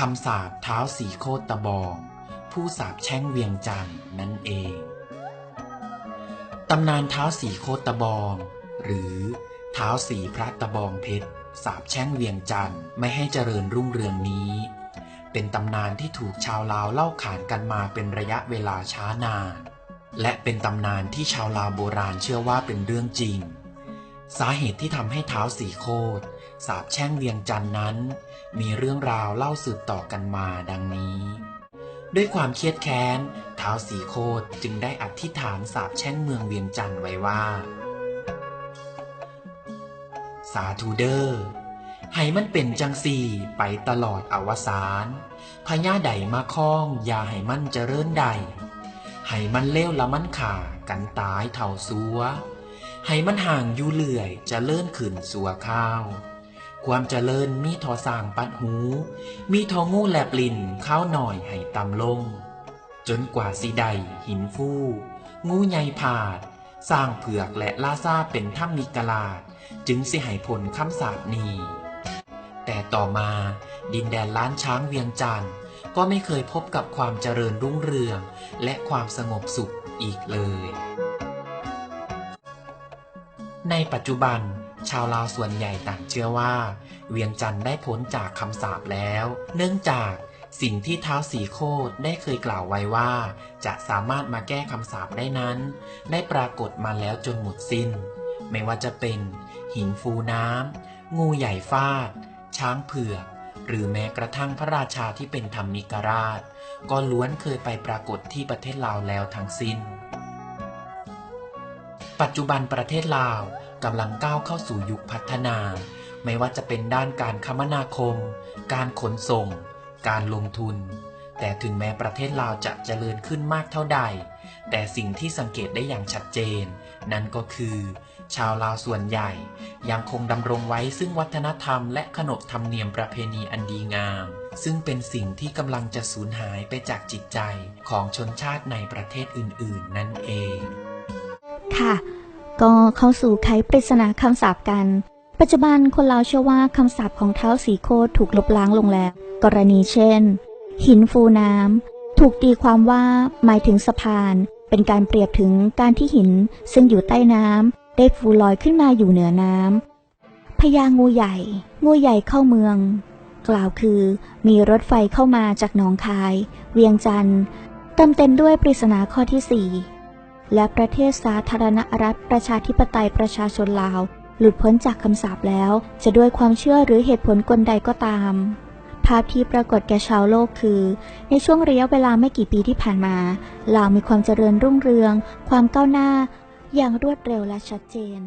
คำสาปเท้าสีโคตะบอง ผู้สาปแช่งเวียงจันทร์นั่นเอง ตำนานเท้าสีโคตะบอง หรือเท้าสีพระตะบองเพชรสาปแช่งเวียงจันทร์ไม่ให้เจริญรุ่งเรืองนี้ เป็นตำนานที่ถูกชาวลาวเล่าขานกันมาเป็นระยะเวลาช้านาน และเป็นตำนานที่ชาวลาวโบราณเชื่อว่าเป็นเรื่องจริง สาเหตุที่ทำให้เท้าสีโคต สาบแช่งเวียงจันทร์นั้น มีเรื่องราวเล่าสืบต่อกันมาดังนี้ ด้วยความเครียดแค้นเท้าสีโคตรจึงได้อธิษฐานสาบแช่งเมืองเวียงจันทร์ไว้ว่า สาธุเดอร์ให้มันเป็นจังสี่ไปตลอดอวสานพญาใดมาคล้องอย่าให้มันเจริญใด ให้มันเลี้ยวละมันขากันตายเท่าซัวให้มันห่างอยู่เลื่อยจะเลื่อนขึ้นสัวข้าว ความเจริญมีทอสร้างปัดหู มีทองูแลบลิ่นข้าวหน่อยให้ตำลง จนกว่าสีใดหินฟู่ งูใหญ่ผาด สร้างเผือกและลาซาเป็นถ้ำมิกลาด จึงสิให้ผลคำสาปนีแต่ต่อมาดินแดนล้านช้างเวียงจันทร์ก็ไม่เคยพบกับความเจริญรุ่งเรือง และความสงบสุขอีกเลย ในปัจจุบัน ชาวลาวส่วนใหญ่ต่างเชื่อว่า เวียงจันทร์ได้พ้นจากคำสาปแล้ว เนื่องจากสิ่งที่เท้าสีโคตได้เคยกล่าวไว้ว่า จะสามารถมาแก้คำสาปได้นั้น ได้ปรากฏมาแล้วจนหมดสิ้น ไม่ว่าจะเป็น หินฟูน้ำ งูใหญ่ฟาด ช้างเผือก หรือแม้กระทั่งพระราชาที่เป็นธรรมิกราช ก็ล้วนเคยไปปรากฏที่ประเทศลาวแล้วทั้งสิ้น ปัจจุบันประเทศลาว กำลังก้าวเข้าสู่ยุคพัฒนา ไม่ว่าจะเป็นด้านการคมนาคม การขนส่ง การลงทุน แต่ถึงแม้ประเทศลาวจะเจริญขึ้นมากเท่าใด แต่สิ่งที่สังเกตได้อย่างชัดเจน นั่นก็คือ ชาวลาวส่วนใหญ่ ยังคงดำรงไว้ซึ่งวัฒนธรรมและขนบธรรมเนียมประเพณีอันดีงาม ซึ่งเป็นสิ่งที่กำลังจะสูญหายไปจากจิตใจของชนชาติในประเทศอื่น ๆ นั่นเอง ค่ะ ก็เข้าสู่ไขปริศนาคำสาปกัน ปัจจุบันคนเราเชื่อว่าคำสาปของเท้าสีโคตรถูกลบล้างลงแล้ว กรณีเช่น หินฟูน้ำถูกตีความว่าหมายถึงสะพาน เป็นการเปรียบถึงการที่หินซึ่งอยู่ใต้น้ำได้ฟูลอยขึ้นมาอยู่เหนือน้ำพญางูใหญ่ งูใหญ่เข้าเมือง กล่าวคือมีรถไฟเข้ามาจากหนองคาย เวียงจันทร์เติมเต็มด้วยปริศนาข้อที่สี่ และประเทศสาธารณรัฐประชาธิปไตยประชาชนลาว หลุดพ้นจากคำสาปแล้ว จะด้วยความเชื่อหรือเหตุผลกลใดก็ตาม ภาพที่ปรากฏแก่ชาวโลกคือ ในช่วงระยะเวลาไม่กี่ปีที่ผ่านมาลาวมีความเจริญรุ่งเรือง ความก้าวหน้า อย่างรวดเร็วและชัดเจน